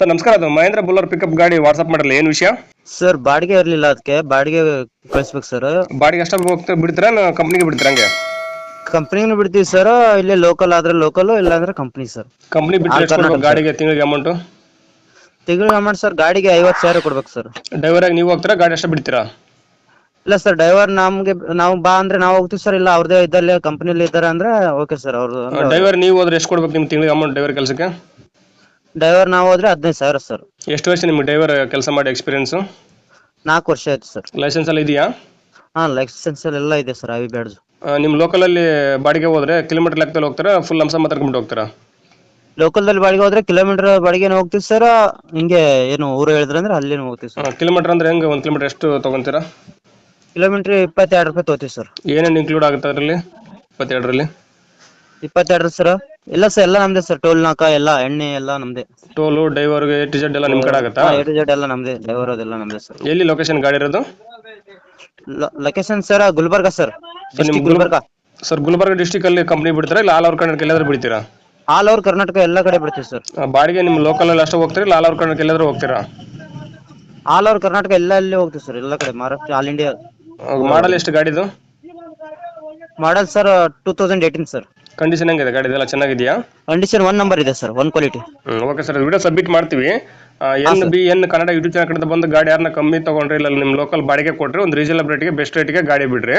Sir ನಮಸ್ಕಾರ. ಅದು Mahindra Bolero pickup ಗಾಡಿ ವಾಟ್ಸಪ್ ಮಾಡಲ್ಲ ಏನು ವಿಷಯ? ಸರ್ ಬಾಡಿಗೆ ಇರಲಿಲ್ಲ ಅದಕ್ಕೆ ಬಾಡಿಗೆ ಕಳಿಸ್ಬೇಕು ಸರ್. ಬಾಡಿಗೆ ಅಷ್ಟೇ ಹೋಗ್ತಾ ಬಿಡ್ತೀರಾ ಕಂಪ್ನಿಗೆ ಬಿಡ್ತೀರಾ ಹಂಗೆ? ಕಂಪ್ನಿನೂ ಬಿಡ್ತೀವಿ ಸರ್. ಇಲ್ಲೇ ಲೋಕಲ್ ಆದ್ರೆ ಲೋಕಲ್ ಇಲ್ಲ ಅಂದ್ರೆ ಕಂಪ್ನಿ ಸರ್ ಕಂಪ್ನಿ ಬಿಟ್ಟು ಎಷ್ಟು ಕೊಡ್ಬೇಕು ಗಾಡಿಗೆ ತಿಂಗಳಿಗೆ ಅಮೌಂಟು ತಿಂಗಳ ಅಮೌಂಟ್ ಸರ್ ಗಾಡಿಗೆ ಐವತ್ತು ಸಾವಿರ ಕೊಡ್ಬೇಕು ಸರ್. ಡ್ರೈವರ್ ಆಗಿ ನೀವು ಹೋಗ್ತೀರಾ ಗಾಡಿ ಅಷ್ಟೇ ಬಿಡ್ತೀರಾ? ಇಲ್ಲ ಸರ್ ಡ್ರೈವರ್ ನಮ್ಗೆ ನಾವು ಬಾ ಅಂದ್ರೆ ನಾವು ಹೋಗ್ತೀವಿ ಸರ್. ಇಲ್ಲ ಅವ್ರದೇ ಇದ್ದಲ್ಲೇ ಕಂಪ್ನಿಲಿ ಇದ್ದಾರೆ ಅಂದ್ರೆ ಓಕೆ ಸರ್ ಅವ್ರದ್ದು ಡ್ರೈವರ್ ನೀವು ಹೋದ್ರೆ ಎಷ್ಟು ಕೊಡ್ಬೇಕು ನಿಮ್ಮ ತಿಂಗಳಿಗೆ ಅಮೌಂಟ್ ಡ್ರೈವರ್ ಕೆಲಸಕ್ಕೆ? ಡ್ರೈವರ್ ನಾವು ಹೋದ್ರೆ ಹದಿನೈದು ಸಾವಿರ ಸರ್ ಎಷ್ಟು ವರ್ಷ ನಿಮ್ಗೆ ಡ್ರೈವರ್ ಕೆಲಸ ಮಾಡಿ ಎಕ್ಸ್ಪೀರಿಯನ್ಸು ನಾಲ್ಕು ವರ್ಷ ಆಯ್ತು ಸರ್ ಲೈಸೆನ್ಸ್ ಎಲ್ಲ ಇದೆಯಾ? ಹಾಂ ಲೈಸೆನ್ಸ್ ಎಲ್ಲ ಇದೆ ಸರ್ ಐ ಬ್ಯಾಡ್ಜ್ ನಿಮ್ಮ ಲೋಕಲಲ್ಲಿ ಬಾಡಿಗೆ ಹೋದ್ರೆ ಕಿಲೋಮೀಟರ್ ಲೆಕ್ಕದಲ್ಲಿ ಹೋಗ್ತಾರಾ ಫುಲ್ ಮಾತ್ರ ಹೋಗ್ತೀರಾ? ಹೋಗ್ತಾರಾ ಲೋಕಲ್ದಲ್ಲಿ ಬಾಡಿಗೆ ಹೋದ್ರೆ ಕಿಲೋಮೀಟರ್ ಬಾಡಿಗೆನೂ ಹೋಗ್ತೀವಿ ಸರ್ ಹಿಂಗೆ ಏನು ಊರು ಹೇಳಿದ್ರೆ ಅಂದ್ರೆ ಅಲ್ಲಿನೂ ಹೋಗ್ತೀವಿ ಸರ್ ಕಿಲೋಮೀಟರ್ ಅಂದ್ರೆ ಹೆಂಗೆ ಒಂದು ಕಿಲೋಮೀಟರ್ ಎಷ್ಟು ತೊಗೊಂತೀರಾ? ಕಿಲೋಮೀಟರ್ ಇಪ್ಪತ್ತೆರಡು ರೂಪಾಯಿ ತಗೋತೀವಿ ಸರ್ ಏನೇನು ಇನ್ಕ್ಲೂಡ್ ಆಗುತ್ತೆ ಅದರಲ್ಲಿ? ಇಪ್ಪತ್ತೆರಡರಲ್ಲಿ? ಇಪ್ಪತ್ತೆರಡು ಸರ್ ಇಲ್ಲ ಸರ್ ಎಲ್ಲ ನಮ್ದೇ ಸರ್ ಟೋಲ್ ನಾಕ ಎಲ್ಲ ಎಣ್ಣೆ ಎಲ್ಲ ನಮ್ದೇ. ಟೋಲು ಎ ಟಿ ಜೆಡ್ ಎಲ್ಲ ನಿಮ್ಮ ಕಡೆ ಆಗುತ್ತಾ? ಎ ಟು ಜೆಡ್ ಎಲ್ಲ ನಮ್ದೇ. ಡ್ರೈವರ್ ಅದೆಲ್ಲ ನಮ್ದೇ ಸರ್ ಎಲ್ಲಿ ಲೊಕೇಶನ್ ಗಾಡಿ ಇರೋದು? ಲೊಕೇಶನ್ ಸರ್ ಗುಲ್ಬರ್ಗ ಸರ್ ನಿಮ್ district Gulbarga. Sir Gulbarga district ಅಲ್ಲಿ ಕಂಪನಿ ಬಿಡ್ತೀರಾ? ಇಲ್ಲ ಆಲ್ ಓವರ್ ಕರ್ನಾಟಕ ಎಲ್ಲಾದ್ರೂ ಬಿಡ್ತೀರಾ? ಆಲ್ ಓವರ್ ಕರ್ನಾಟಕ ಎಲ್ಲ ಕಡೆ ಬಿಡ್ತೀವಿ ಸರ್ ಆ, ಬಾಡಿಗೆ ನಿಮ್ಮ ಲೋಕಲ್ ಅಲ್ಲಿ ಅಷ್ಟೇ ಹೋಗ್ತೀರಾ? ಇಲ್ಲ ಆಲ್ ಓವರ್ ಕರ್ನಾಟಕ ಎಲ್ಲಾದ್ರೂ ಹೋಗ್ತೀರಾ? ಆಲ್ ಓವರ್ ಕರ್ನಾಟಕ ಎಲ್ಲ ಅಲ್ಲಿ ಹೋಗ್ತೀವಿ ಸರ್ ಎಲ್ಲ ಕಡೆ. ಮಹಾರಾಷ್ಟ್ರ ಆಲ್ ಇಂಡಿಯಾ ಮಾಡಲ್ ಎಷ್ಟು ಗಾಡಿದು? Model sir two thousand eighteen sir condition ಹೆಂಗಿದೆ? ಗಾಡಿ ಎಲ್ಲ ಚೆನ್ನಾಗಿದೆಯಾ? ಕಂಡೀಷನ್ ಒನ್ ನಂಬರ್ ಇದೆ sir one quality okay sir video submit ಮಾಡ್ತೀವಿ. N B N Kannada YouTube channel ಕಡೆ ಬಂದು ಗಾಡಿ ಯಾರನ್ನ ಕಮ್ಮಿ ತಗೊಂಡ್ರಿ ಇಲ್ಲ ನಿಮ್ಮ ಲೋಕಲ್ ಬಾಡಿಗೆ ಕೊಟ್ರಿ ಒಂದು ರೀಸನಬಲ್ ರೇಟ್ಗೆ ಬೆಸ್ಟ್ ರೇಟ್ಗೆ ಗಾಡಿ ಬಿಡ್ರಿ.